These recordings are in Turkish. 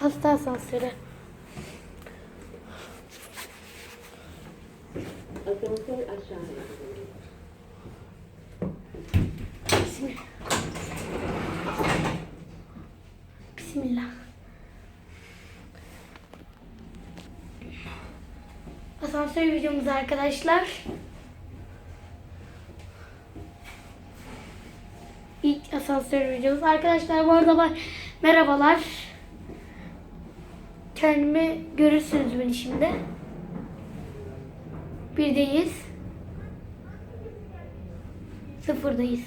Hasta asansörü. Asansör aşağıya. Bismillah. Asansör videomuz arkadaşlar. İlk asansör videomuz. Arkadaşlar bu arada ben merhabalar. Kendimi görürsünüz beni şimdi. Birdeyiz. Sıfırdayız.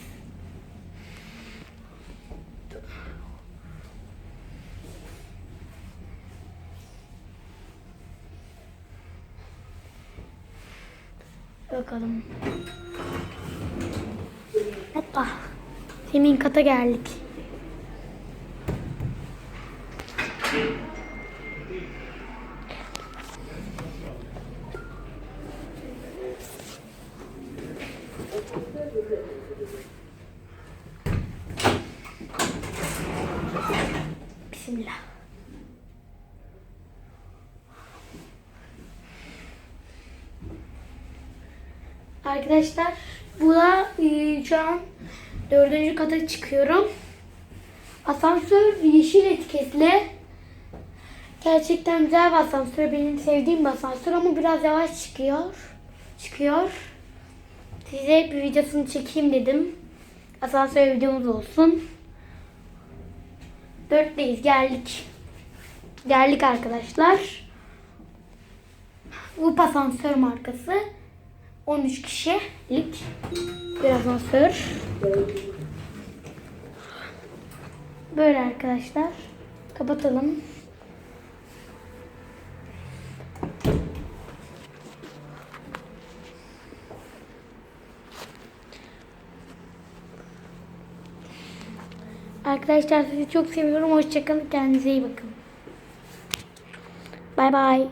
Bakalım. Hoppa. Zemin kata geldik. Bismillah. Arkadaşlar bu da e, şu an dördüncü kata çıkıyorum. Asansör yeşil etiketli. Gerçekten güzel bir asansör. Benim sevdiğim bir asansör ama biraz yavaş çıkıyor. Çıkıyor. Size bir videosunu çekeyim dedim. Asansör videomuz olsun. Dörtteyiz geldik. Geldik arkadaşlar. Bu asansör markası. 13 kişilik bir asansör. Böyle arkadaşlar. Kapatalım. Arkadaşlar sizi çok seviyorum. Hoşçakalın. Kendinize iyi bakın. Bay bay.